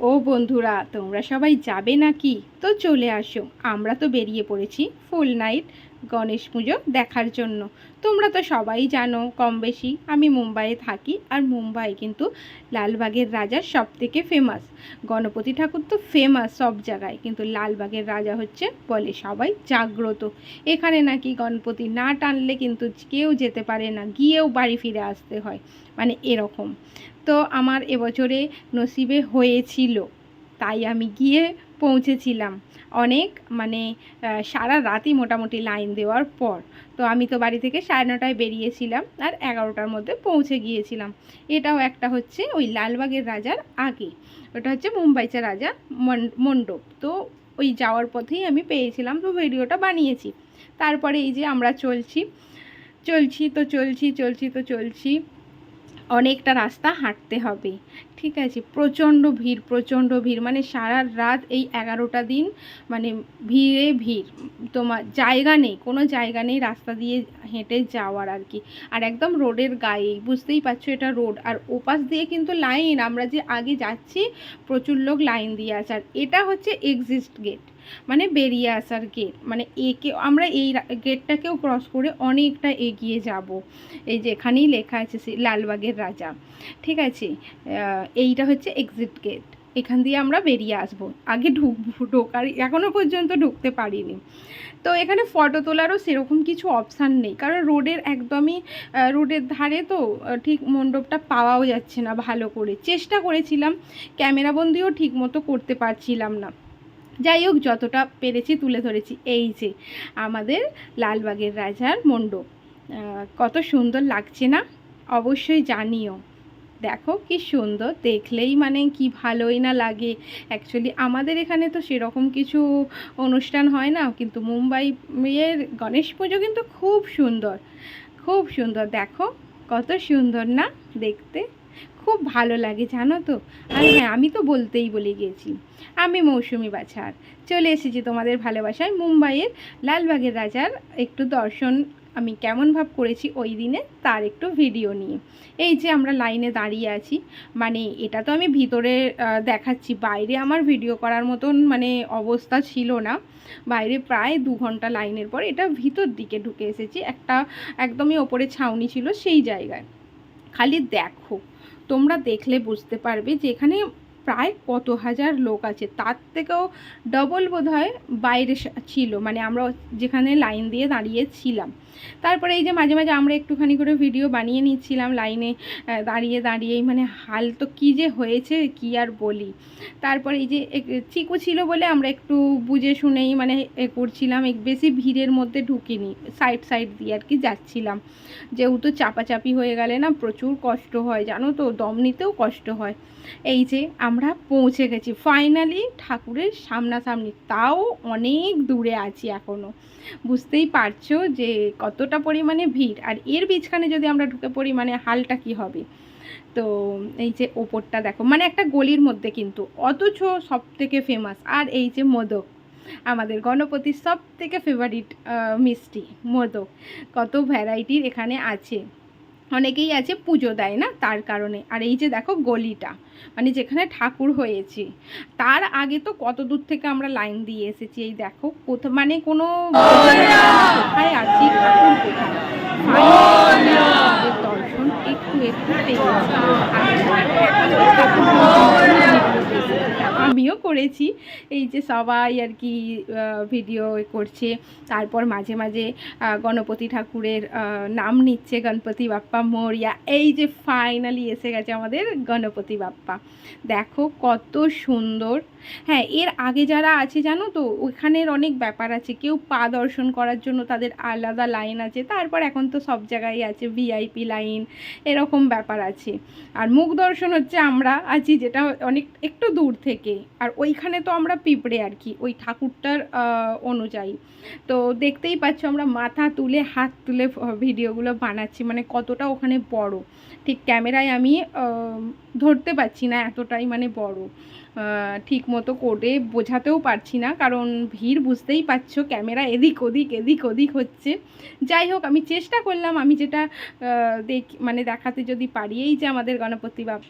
ও বন্ধুরা, তোমরা সবাই যাবে নাকি? তো চলে আসো, আমরা তো বেরিয়ে পড়েছি ফুল নাইট গণেশ পুজো দেখার জন্য। তোমরা তো সবাই জানো কম বেশি আমি মুম্বাইয়ে থাকি আর মুম্বাই কিন্তু লালবাগের রাজা সব থেকে ফেমাস গণপতি ঠাকুর তো ফেমাস সব জায়গায়, কিন্তু লালবাগের রাজা হচ্ছে বলে সবাই জাগ্রত। এখানে নাকি গণপতি না টানলে কিন্তু কেউ যেতে পারে না, গিয়েও বাড়ি ফিরে আসতে হয়। মানে এরকম। তো আমার এবছরে নসিবে হয়েছিল। তাই আমি গিয়ে পৌঁছেছিলাম। অনেক মানে সারা রাতই মোটামুটি লাইন দেওয়ার পর। তো আমি তো বাড়ি থেকে সাড়ে নটায় বেরিয়েছিলাম আর এগারোটার মধ্যে পৌঁছে গিয়েছিলাম। এটাও একটা হচ্ছে ওই লালবাগের রাজার আগে। ওটা হচ্ছে মুম্বাইচা রাজা মণ্ডপ। তো ওই যাওয়ার পথেই আমি পেয়েছিলাম তো ভিডিওটা বানিয়েছি। তারপরে এই যে আমরা চলছি চলছি তো চলছি চলছি তো চলছি। অনেকটা রাস্তা হাঁটতে হবে। ঠিক আছে? প্রচণ্ড ভিড় প্রচণ্ড ভিড়। মানে সারা রাত এই এগারোটা দিন মানে ভিড়ে ভিড়। তোমার জায়গা নেই, কোনো জায়গা নেই রাস্তা দিয়ে হেঁটে যাওয়ার আর কি। আর একদম রোডের গায়ে, বুঝতেই পারছ এটা রোড। আর ওপাশ দিয়ে কিন্তু লাইন, আমরা যে আগে যাচ্ছি প্রচুর লোক লাইন দিয়ে আছে। আর এটা হচ্ছে এক্সিস্ট গেট মানে বেরিয়ে আসার গেট মানে একে, আমরা এই গেটটাকেও ক্রস করে অনেকটা এগিয়ে যাব। এই যে এখানেই লেখা আছে লালবাগের রাজা। ঠিক আছে? এইটা হচ্ছে এক্সিট গেট এখান দিয়ে আমরা বেরিয়ে আসব। আগে ঢুক, ঢোকার এখনও পর্যন্ত ঢুকতে পারিনি। তো এখানে ফটো তোলারও সেরকম কিছু অপশান নেই। কারণ রোডের একদমই রোডের ধারে তো ঠিক মণ্ডপটা পাওয়াও যাচ্ছে না ভালো করে। চেষ্টা করেছিলাম ক্যামেরাবন্দিও ঠিক মতো করতে পারছিলাম না। যাই হোক, যতটা পেরেছি তুলে ধরেছি। এই যে আমাদের লালবাগের রাজার মণ্ডপ। কত সুন্দর লাগছে না? অবশ্যই জানিও। দেখো কি সুন্দর, দেখলেই মানে কি ভালোই না লাগে। অ্যাকচুয়ালি আমাদের এখানে তো সেরকম কিছু অনুষ্ঠান হয় না, কিন্তু মুম্বাই এর গণেশ পুজো কিন্তু খুব সুন্দর। খুব সুন্দর। দেখো কত সুন্দর না দেখতে। খুব ভালো লাগে, জানো তো? আর হ্যাঁ আমি তো বলতেই বলে গিয়েছি, আমি মৌসুমি বাছার। চলে এসেছি তোমাদের ভালোবাসায় মুম্বাইয়ের লালবাগের রাজার একটু দর্শন আমি কেমন ভাব করেছি ওই দিনে, তার একটু ভিডিও নিয়ে। এই যে আমরা লাইনে দাঁড়িয়ে আছি মানে এটা তো আমি ভিতরে দেখাচ্ছি, বাইরে আমার ভিডিও করার মতন মানে অবস্থা ছিল না। বাইরে প্রায় দু ঘণ্টা লাইনের পর এটা ভিতর দিকে ঢুকে এসেছি, একটা একদমই ওপরে ছাউনি ছিল সেই জায়গায়। খালি দেখো। তোমরা দেখলে বুঝতে পারবে যে এখানে প্রায় কত হাজার লোক আছে। তার থেকেও ডবল বোধ হয় বাইরে ছিল। মানে আমরা যেখানে লাইন দিয়ে দাঁড়িয়েছিলাম তারপরে এই যে মাঝে মাঝে আমরা একটুখানি করে ভিডিও বানিয়ে নিচ্ছিলাম লাইনে দাঁড়িয়ে দাঁড়িয়েই মানে হাল তো কী যে হয়েছে, কি আর বলি। তারপরে এই যে চিকু ছিল বলে আমরা একটু বুঝে শুনেই মানে এ করছিলাম, এক বেশি ভিড়ের মধ্যে ঢুকিনি সাইড সাইড দিয়ে আর কি যাচ্ছিলাম। যেহেতু চাপাচাপি হয়ে গেলে না প্রচুর কষ্ট হয়, জানো তো, দম নিতেও কষ্ট হয়। এই যে আমরা পৌঁছে গেছি ফাইনালি ঠাকুরের সামনাসামনি, তাও অনেক দূরে আছি এখনও বুঝতেই পারছ যে কতটা পরিমাণে ভিড়। আর এর বীজখানে যদি আমরা ঢুকে পড়ি মানে হালটা কি হবে? তো এই যে ওপরটা দেখো মানে একটা গলির মধ্যে কিন্তু। অথচ সব থেকে ফেমাস আর এই যে মোদক। আমাদের গণপতির সব থেকে ফেভারিট মিষ্টি, মোদক। কত ভ্যারাইটির এখানে আছে। অনেকেই আছে পুজো দেয় না তার কারণে। আর এই যে দেখো গলিটা মানে যেখানে ঠাকুর হয়েছে তার আগে তো কত দূর থেকে আমরা লাইন দিয়ে এসেছি এই দেখো কোথা মানে কোনো কোথায় আছি ঠাকুর কোথায় Finally আমাদের দর্শন একটু একটু পেয়েছি আর এখন তো ঠাকুর আমিও করেছি। এই যে সবাই আর কি ভিডিও করছে। তারপর মাঝে মাঝে গণপতি ঠাকুরের নাম নিচ্ছে গণপতি বাপ্পা মোরিয়া। এই যে ফাইনালি এসে গেছে আমাদের গণপতি বাপ্পা। দেখো কত সুন্দর। হ্যাঁ এর আগে যারা আছে জানো তো, ওখানের অনেক ব্যাপার আছে। কেউ পা দর্শন করার জন্য তাদের আলাদা লাইন আছে। তারপর এখন তো সব জায়গায় আছে ভিআইপি লাইন এরকম ব্যাপার আছে। আর মুখ দর্শন হচ্ছে আমরা আছি যেটা অনেক, একটু দূর থেকে। আর ওইখানে তো আমরা পিঁপড়ে আর কি, ওই ঠাকুরটার অনুযায়ী। তো দেখতেই পাচ্ছ আমরা মাথা তুলে, হাত তুলে ভিডিওগুলো বানাচ্ছি মানে কতটা ওখানে বড়। ঠিক ক্যামেরায় আমি ধরতে পারছি না এতটাই মানে বড়। ঠিক মতো করে বোঝাতেও পারছি না, কারণ ভিড় বুঝতেই পারছ ক্যামেরা এদিক ওদিক এদিক ওদিক হচ্ছে। যাই হোক, আমি চেষ্টা করলাম, আমি যেটা দেখ মানে দেখাতে যদি পারি, এই যে আমাদের গণপতি বাপ।